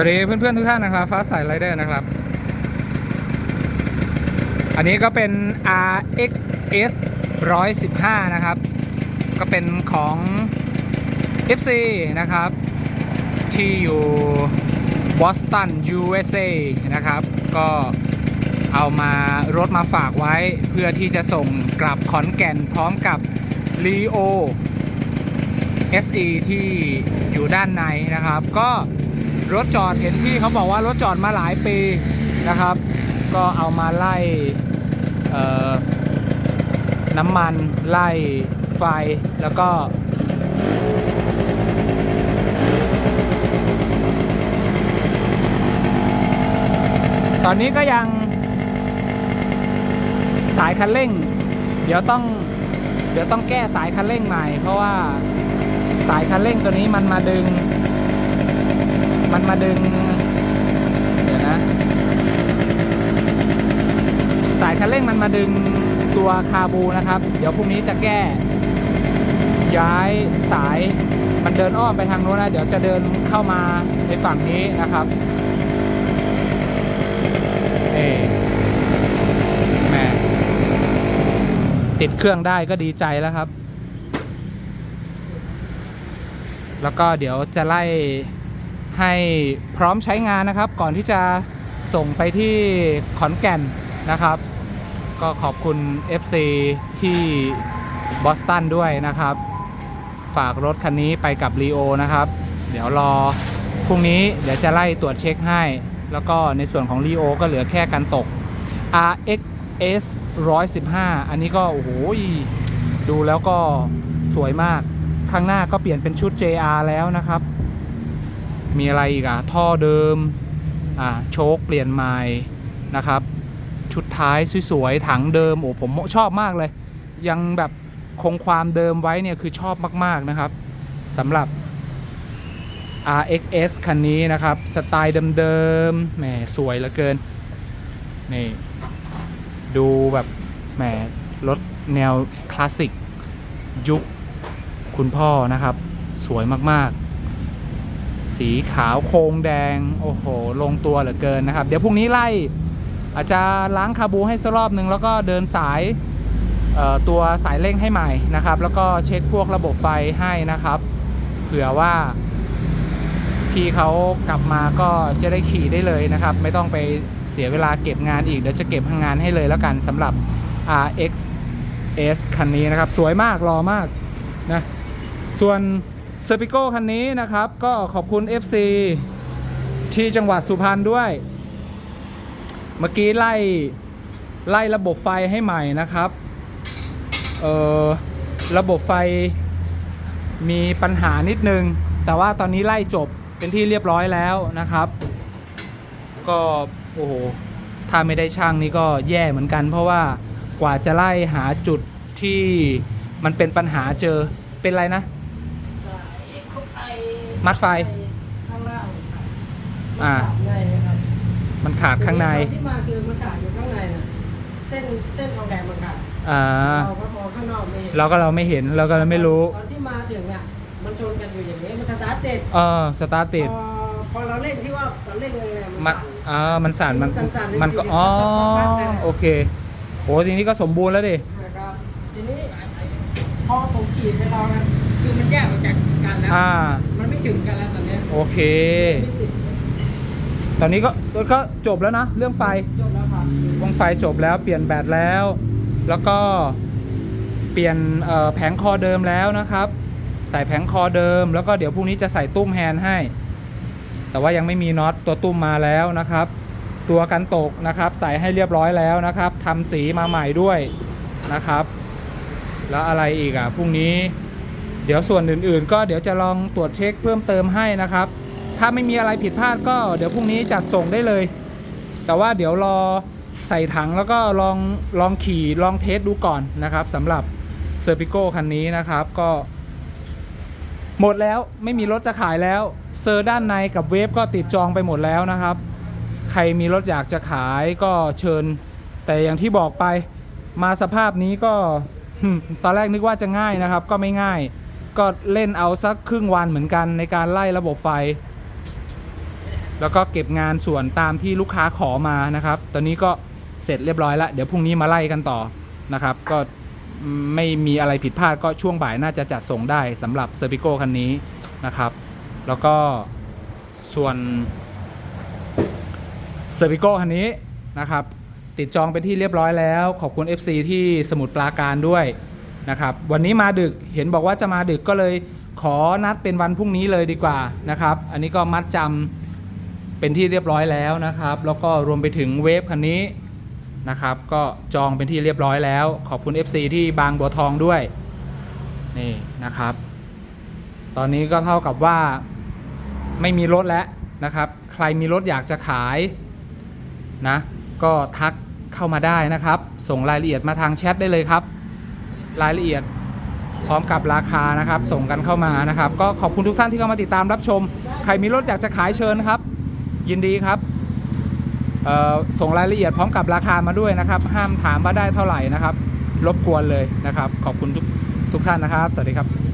วัสดีเพื่อนๆทุกท่านนะครับฟ้าใสไรเดอร์นะครับ อันนี้ก็เป็น RXS 115 นะครับ ก็เป็นของ FC นะครับ ที่อยู่บอสตัน USA นะครับ ก็เอามารถมาฝากไว้เพื่อที่จะส่งกลับขอนแก่นพร้อมกับ Leo SE ที่อยู่ด้านในนะครับ ก็ รถจอดเห็นพี่เขาบอกว่ารถจอดมาหลายปีนะครับ ก็เอามาไล่น้ำมันไล่ไฟแล้วก็ ตอนนี้ก็ยังสายคันเร่ง เดี๋ยวต้องเดี๋ยวต้องแก้สายคันเร่งใหม่ เพราะว่าสายคันเร่งตัวนี้มันมาดึง มันมาดึง เดี๋ยวนะ สายคันเร่งมันมาดึงตัวคาบูนะครับ เดี๋ยวพรุ่งนี้จะแก้ ย้ายสายมันเดินอ้อมไปทางโน้นนะ เดี๋ยวจะเดินเข้ามาในฝั่งนี้นะครับเอแหม่ติดเครื่องได้ก็ดีใจแล้วครับ แล้วก็เดี๋ยวจะไล่ ให้พร้อมใช้งานนะครับ ก่อนที่จะส่งไปที่ขอนแก่นนะครับ ก็ขอบคุณ FC ที่บอสตันด้วยนะครับ ฝากรถคันนี้ไปกับ r ีโอนะครับ เดี๋ยวรอพรุ่งนี้เดี๋ยวจะไล่ตรวจเช็คให้ แล้วก็ในส่วนของ r ีโอก็เหลือแค่กันตก RXS 115 อันนี้ก็ โอ้โห ดูแล้วก็สวยมาก ข้างหน้าก็เปลี่ยนเป็นชุด JR แล้วนะครับ มีอะไรอีกอะท่อเดิมอ่าโชคเปลี่ยนใหม่นะครับ ชุดท้ายสวยๆถังเดิมโอ้ผมชอบมากเลย ยังแบบคงความเดิมไว้เนี่ยคือชอบมากๆนะครับสำหรับ RXS คันนี้นะครับ สไตล์เดิมๆแหมสวยเหลือเกินนี่ดูแบบแหมรถแนวคลาสสิกยุคคุณพ่อนะครับ สวยมากๆ สีขาวโครงแดง โอ้โห ลงตัวเหลือเกินนะครับ เดี๋ยวพรุ่งนี้ไล่ อาจจะล้างคาบูให้สักรอบหนึ่งแล้วก็เดินสายตัวสายเร่งให้ใหม่นะครับ แล้วก็เช็คพวกระบบไฟให้นะครับ เผื่อว่าพี่เขากลับมาก็จะได้ขี่ได้เลยนะครับ ไม่ต้องไปเสียเวลาเก็บงานอีก เดี๋ยวจะเก็บงานให้เลยแล้วกันสำหรับ RX S คันนี้นะครับ สวยมากรอมากนะส่วน เซอร์ปิโก้คันนี้นะครับ ก็ขอบคุณ FC ที่จังหวัดสุพรรณด้วย เมื่อกี้ไล่ไล่ระบบไฟให้ใหม่นะครับเออระบบไฟมีปัญหานิดนึง แต่ว่าตอนนี้ไล่จบเป็นที่เรียบร้อยแล้วนะครับ ก็โอ้โหถ้าไม่ได้ช่างนี่ก็แย่เหมือนกัน เพราะว่ากว่าจะไล่หาจุดที่มันเป็นปัญหาเจอเป็นไรนะ มัดไฟ ข้างล่างอ่าในนะครับมันขาดข้างในที่มาคือมันขาดอยู่ข้างในน่ะเส้นเส้นทองแดงมันขาดอ่าเราก็มองข้างนอกไม่เห็นเราก็เราไม่เห็นเราก็ไม่รู้ตอนที่มาถึงอะมันชนกันอยู่อย่างนี้มันสตาร์ทติดเออสตาร์ทติดพอพอเราเร่งที่ว่าตอนเร่งเลยเนี่ยมัมันนสั่น อ่ามันสั่นมันมันสั่นๆมันก็เลยอ๋อปั๊บๆๆเลยโอเคโอ้ทีนี้ก็สมบูรณ์แล้วดินะครับทีนี้พอผมขีดไปลองนะ คือมันแยกออกจากกันแล้ว อ่า มันไม่ถึงกันแล้วตอนเนี้ยโอเค ไม่ติดตอนนี้ก็ก็จบแล้วนะ เรื่องไฟจบแล้วครับวงไฟจบแล้วเปลี่ยนแบตแล้ว แล้วก็เปลี่ยนเอ่อแผงคอเดิมแล้วนะครับ ใส่แผงคอเดิม แล้วก็เดี๋ยวพรุ่งนี้จะใส่ตุ้มแฮนด์ให้ แต่ว่ายังไม่มีน็อตตัวตุ้มมาแล้วนะครับ ตัวกันตกนะครับ ใส่ให้เรียบร้อยแล้วนะครับทำสีมาใหม่ด้วยนะครับ แล้วอะไรอีกอะพรุ่งนี้ เดี๋ยวส่วนอื่นๆ ก็เดี๋ยวจะลองตรวจเช็คเพิ่มเติมให้นะครับ ถ้าไม่มีอะไรผิดพลาดก็เดี๋ยวพรุ่งนี้จัดส่งได้เลย แต่ว่าเดี๋ยวรอใส่ถังแล้วก็ลองลองขี่ลองเทสดูก่อนนะครับสำหรับเซอร์ i ิโกคันนี้นะครับก็ หมดแล้วไม่มีรถจะขายแล้วเซอร์ด้านในกับเวฟก็ติดจองไปหมดแล้วนะครับ ใครมีรถอยากจะขายก็เชิญ แต่อย่างที่บอกไปมาสภาพนี้ก็ตอนแรกนึกว่าจะง่ายนะครับ ก็ไม่ง่าย ก็เล่นเอาสักครึ่งวันเหมือนกันในการไล่ระบบไฟ แล้วก็เก็บงานส่วนตามที่ลูกค้าขอมานะครับ ตอนนี้ก็เสร็จเรียบร้อยแล้วเดี๋ยวพรุ่งนี้มาไล่กันต่อนะครับ ก็ไม่มีอะไรผิดพลาดก็ช่วงบ่ายน่าจะจัดส่งได้สำหรับเซอร์ i ิโกคันนี้นะครับ แล้วก็ส่วนเซอร์ i ิโกคันนี้นะครับ ติดจองเป็นที่เรียบร้อยแล้ว ขอบคุณ FC ที่สมุทรปราการด้วย นะครับวันนี้มาดึกเห็นบอกว่าจะมาดึกก็เลยขอนัดเป็นวันพรุ่งนี้เลยดีกว่านะครับ อันนี้ก็มัดจำเป็นที่เรียบร้อยแล้วนะครับ แล้วก็รวมไปถึงเวฟคันนี้นะครับ ก็จองเป็นที่เรียบร้อยแล้ว ขอบคุณ FC ที่บางบัวทองด้วยนี่นะครับ ตอนนี้ก็เท่ากับว่าไม่มีรถแล้วนะครับ ใครมีรถอยากจะขายนะ ก็ทักเข้ามาได้นะครับ ส่งรายละเอียดมาทางแชทได้เลยครับ รายละเอียด พร้อมกับราคานะครับ ส่งกันเข้ามานะครับ ก็ขอบคุณทุกท่านที่เข้ามาติดตามรับชม ใครมีรถอยากจะขายเชิญครับ ยินดีครับส่งรายละเอียดพร้อมกับราคามาด้วยนะครับ ห้ามถามว่าได้เท่าไหร่นะครับ รบกวนเลยนะครับ ขอบคุณทุกทุกท่านนะครับ สวัสดีครับ